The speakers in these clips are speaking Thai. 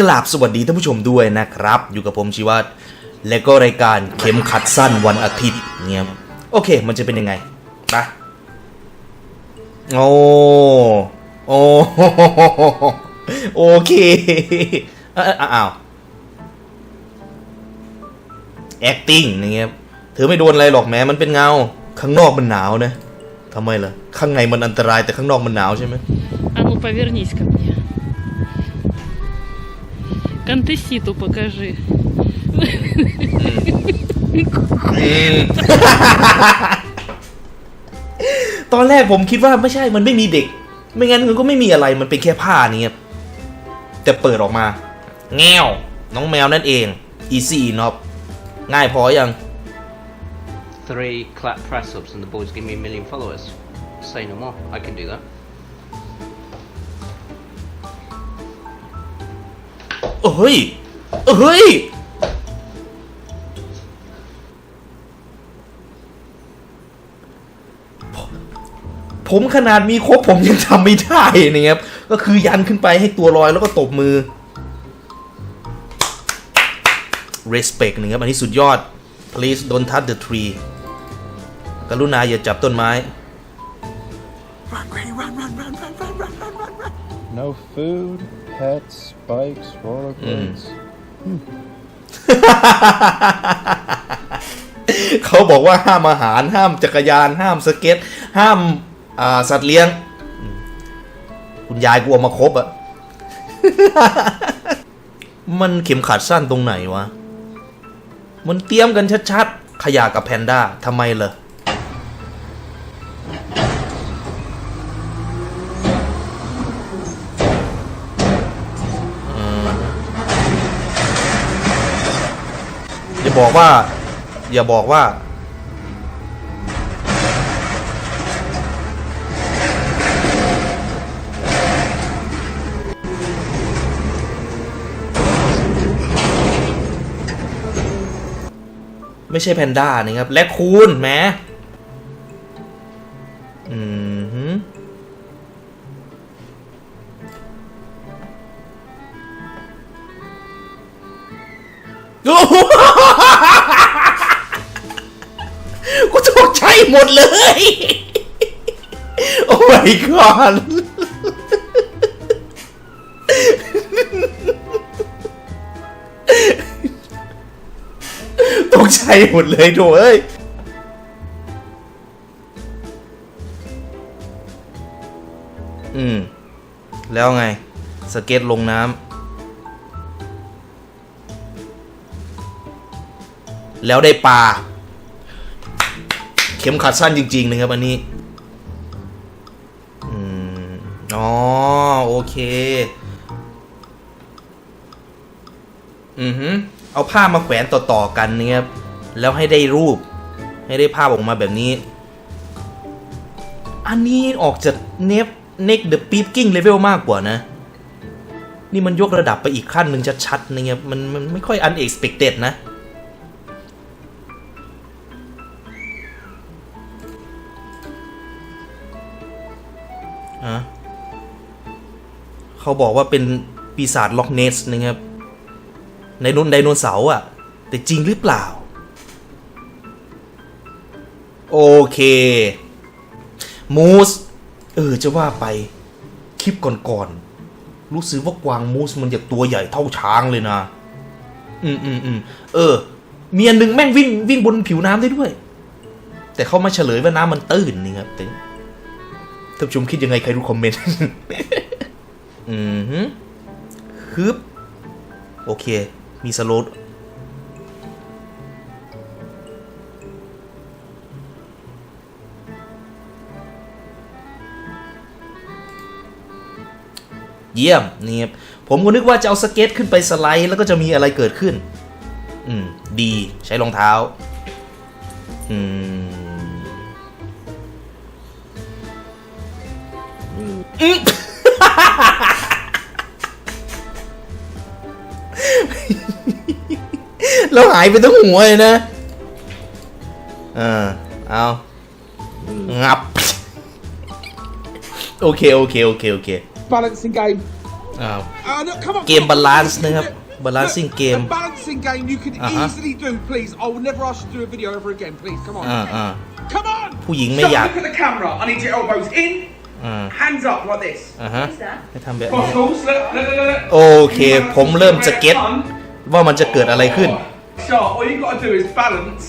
กราบสวัสดีท่านผู้ชมด้วยนะครับ อยู่กับผมชีวัตและก็รายการเข็มขัดสั้นวันอาทิตย์เนี่ยโอเค มันจะเป็นยังไงไปะโอ้โอ้โอเคเอ้าอ้าว acting อย่างเงี้ยเธอไม่โดนอะไรหรอกแม้มันเป็นเงา ข้างนอกมันหนาวนะทำไมล่ะ ข้างในมันอันตรายแต่ข้างนอกมันหนาวใช่ไหม А ну повернись ко мне. Контесситу покажи. ตอนแรกผมคิดว่าไม่ใช่ มันไม่มีเด็ก ไม่งั้นมันก็ไม่มีอะไร มันเป็นแค่ผ้านี่ครับแต่เปิดออกมา แง่ว น้องแมวนั่นเอง easy enough ง่ายพอยัง three clap press ups and the boys give me a million followers. Say no more. I can do that. เฮ้ยเฮ้ยผมขนาดมีครบผมยังทำไม่ได้นะครับ ก็คือยันขึ้นไปให้ตัวลอยแล้วก็ตบมือ respect นะครับ อันนี้สุดยอด please don't touch the tree กรุณาอย่าจับต้นไม้ No food, pets, bikes, rollerblades. เขาบอกว่าห้ามอาหาร ห้ามจักรยาน ห้ามสเก็ต ห้ามอ่าสัตว์เลี้ยงอืมคุณยายกูเอามาครบอะมันเข็มขัดสั้นตรงไหนวะ มันเตรียมกันชัดๆ ขยะกับแพนด้าทำไมเหรออื บอกว่า อย่าบอกว่า ไม่ใช่แพนด้านะครับ และคูณแหมอืมโอ้ หมดเลย โอ้ my god ตกใจหมดเลยโถเอ้ยอืม แล้วไง สเก็ตลงน้ำแล้วได้ปลา ข็มขัดสั้นจริง ๆ นะครับอันนี้อืมอ๋อโอเค อือฮึเอาผ้ามาแขวนต่อๆกันนะครับ แล้วให้ได้รูป ให้ได้ภาพออกมาแบบนี้ อันนี้ออกจากเนฟเน็กเดอะปี k กิ้งเลเวลมากกว่านะ นี่มันยกระดับไปอีกขั้นหนึ่งชัดๆนะครับมันมันไม่ค่อย unexpected นะอะ เขาบอกว่าเป็นปีศาจล็อกเนสนะครับในนนไดโนเสาร์อะ แต่จริงหรือเปล่า โอเค มูส เออ จะว่าไป คลิปก่อนๆ รู้สึกว่ากวางมูสมันอยากตัวใหญ่เท่าช้างเลยนะ อืมอืมอืมเออมีอันหนึ่งแม่งวิ่งวิ่งบนผิวน้ำได้ด้วย แต่เขามาเฉลยว่าน้ำมันตื้นนี่ครับท่านผู้ชมคิดยังไงใครรู้คอมเมนต์ อืมฮึบโอเค มีสโลดเยี่ยมนี่ครับผมก็นึกว่าจะเอาสเก็ตขึ้นไปสไลด์แล้วก็จะมีอะไรเกิดขึ้น อืม ดีใช้รองเท้า อืมอืม แล้วหายไปทั้งหัวเลยนะเออเอางับ โอเค โอเค โอเค โอเค balancing game. อ้าว Uh, no, come on. เกมบาลานซ์นะครับ balancing Look, game. A balancing game you can Uh-huh. easily do, please. I will never ask you to do a video ever again, please. Come on. อ่าอ่า Come on! ผู้หญิงไม่อยาก Look at the camera. I need your elbows in, อ่า hands up like this. อ่าฮะให้ทำแบบนี้ Bottles. Look, look, look, look. โอเค ผมเริ่มจะเก็ต Fun. ว่ามันจะเกิดอะไรขึ้น So all you've got to do is balance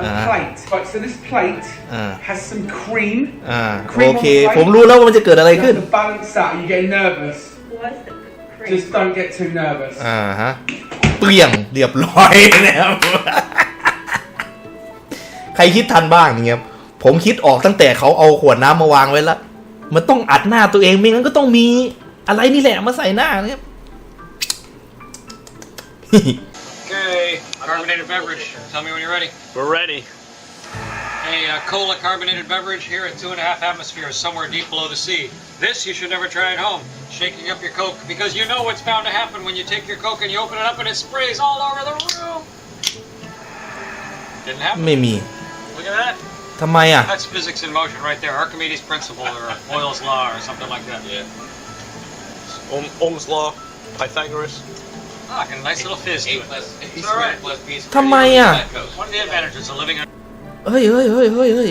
a Uh-huh. plate. Right, so this plate Uh. has some cream. อ่า Cream โอเค on plate. ผมรู้แล้วว่ามันจะเกิดอะไร You ขึ้น have to balance that. You get nervous. Just don't get too nervous. อ่าฮะเปลี่ยงเรียบร้อยนะครับใครคิดทันบ้างเนี่ยครับผมคิดออกตั้งแต่เขาเอาขวดน้ำมาวางไว้แล้ว มันต้องอัดหน้าตัวเองไม่งั้นก็ต้องมีอะไรนี่แหละมาใส่หน้านะครับ Okay, carbonated beverage. Tell me when you're ready. We're ready. A uh, cola carbonated beverage here at two and a half atmospheres, somewhere deep below the sea. This you should never try at home. Shaking up your Coke because you know what's bound to happen when you take your Coke and you open it up and it sprays all over the room. Didn't happen. ไม่มี Look at that. ทำไมอ่ะ That's physics in motion right there. Archimedes' principle or Boyle's law or something like that. Yeah. Ohm, Ohm's law, Pythagoras. Ah, got a nice little fizz to it. It's all right. ทำไมอะ One of the advantages of living on เฮ้ยเฮ้ยเฮ้ยเฮ้ยเฮ้ย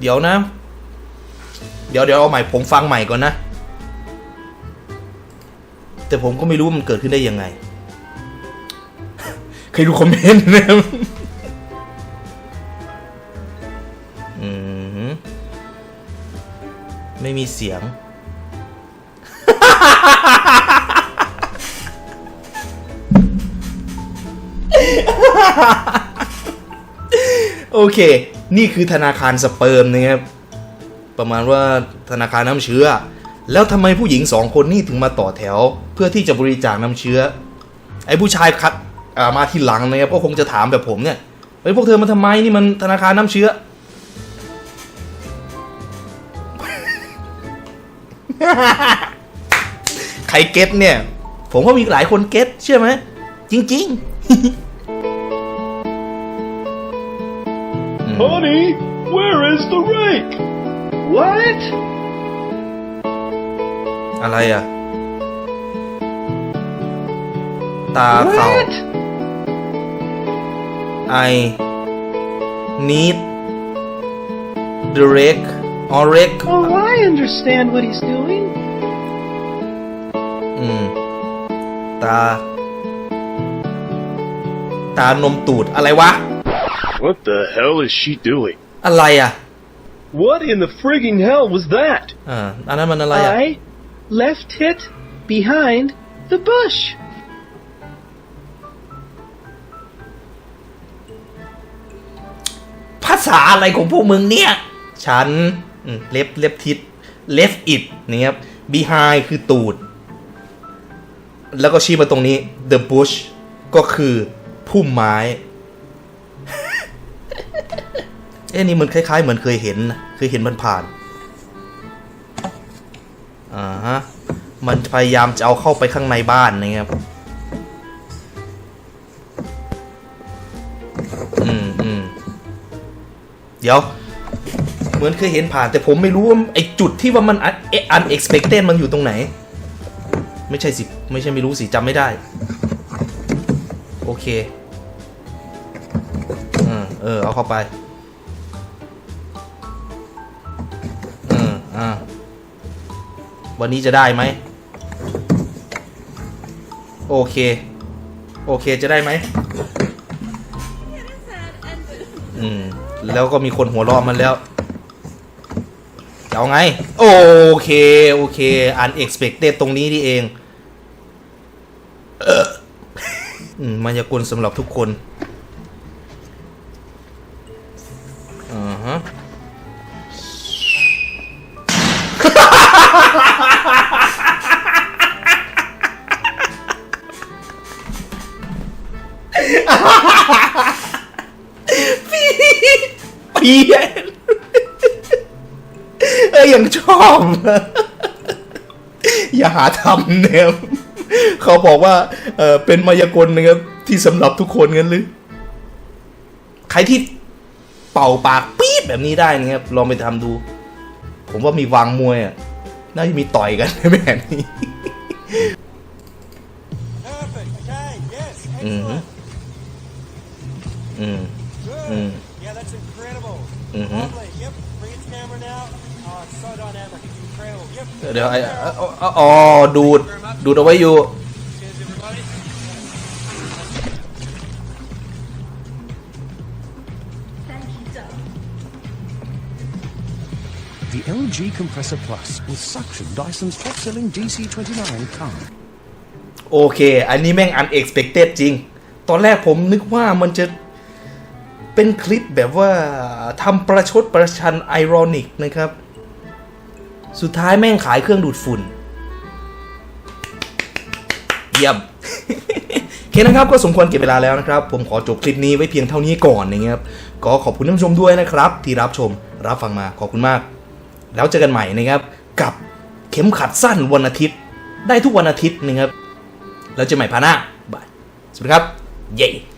เดี๋ยวนะ เดี๋ยวเดี๋ยวเอาใหม่ผมฟังใหม่ก่อนนะ แต่ผมก็ไม่รู้ว่ามันเกิดขึ้นได้ยังไง เคยดูคอมเมนต์นะอืมฮึไม่มีเสียง โอเค นี่คือธนาคารสเปิร์มนะครับ ประมาณว่าธนาคารน้ำเชื้อ แล้วทำไมผู้หญิงสองคนนี่ถึงมาต่อแถว เพื่อที่จะบริจาคน้ำเชื้อ ไอ้ผู้ชายคัดมาที่หลังนะครับก็คงจะถามแบบผมเนี่ยไอ้พวกเธอมาทำไมนี่มันธนาคารน้ำเชื้อ ใครเก็ตเนี่ย ผมว่ามีหลายคนเก็ตเชื่อไหมจริง ๆ Honey, where is the rake? What? อะไรอ่ะ ตาเข่า I need the rake or rake Oh, I understand what he's doing. อืม ตา ตานมตูดอะไรวะ What the hell is she doing? อะไรอะ What in the frigging hell was that? อ่าอันนั้นมันอะไรอะ I left it behind the bush. ภาษาอะไรของพวกมึงเนี่ย ฉันเล็บเล็บทิศ left it นี่ครับ behind คือตูด แล้วก็ชี้มาตรงนี้ the bush ก็คือพุ่มไม้ เอ้นี่มันคล้ายๆ เหมือนเคยเห็น เคยเห็นมันผ่านอ่าฮะมันพยายามจะเอาเข้าไปข้างในบ้านนะครับอืมอืมเดี๋ยว เหมือนเคยเห็นผ่านแต่ผมไม่รู้ว่าไอจุดที่ว่ามันอันเอ็กซ์เพคเมันอยู่ตรงไหน ไม่ใช่สิ ไม่ใช่ไม่รู้สิจำไม่ได้ โอเคเออเออ เอาเข้าไป อ่าวันนี้จะได้ไหม โอเค โอเคจะได้ไหม อืม แล้วก็มีคนหัวเราะมันแล้ว จะเอาไง โอเค โอเคอัน expected ตรงนี้นี่เอง เออมมายากลสำหรับทุกคน เพี้ยนเอ้ยยังชอบ อย่าหาทำเนี่ยเขาบอกว่าเออเป็นมายากลนะครับ ที่สำหรับทุกคนงั้นหรือ ใครที่เป่าปากปี๊ดแบบนี้ได้นะครับ ลองไปทำดู ผมว่ามีวางมวยอะ น่าจะมีต่อยกันในแบบนี้อืมอืม เดี๋ยวไอ้อ๋ออ๋อดูด ดูดเอาไว้อยู่ Cheers, everybody. The LG Compressor Plus with suction Dyson's top-selling DC29 car. โอเค อันนี้แม่ง unexpected จริง ตอนแรกผมนึกว่ามันจะ เป็นคลิปแบบว่าทำประชดประชันไอรอนิกนะครับ สุดท้ายแม่งขายเครื่องดูดฝุ่น เยี่ยมโอเคนะครับก็สมควรเก็บเวลาแล้วนะครับ ผมขอจบคลิปนี้ไว้เพียงเท่านี้ก่อนนะครับก็ขอบคุณท่านผู้ชมด้วยนะครับ ที่รับชมรับฟังมาขอบคุณมาก แล้วเจอกันใหม่นะครับ กับเข็มขัดสั้นวันอาทิตย์ ได้ทุกวันอาทิตย์นะครับแล้วเจอกันใหม่พาร์ทหน้าบายสวัสดีครับ เย้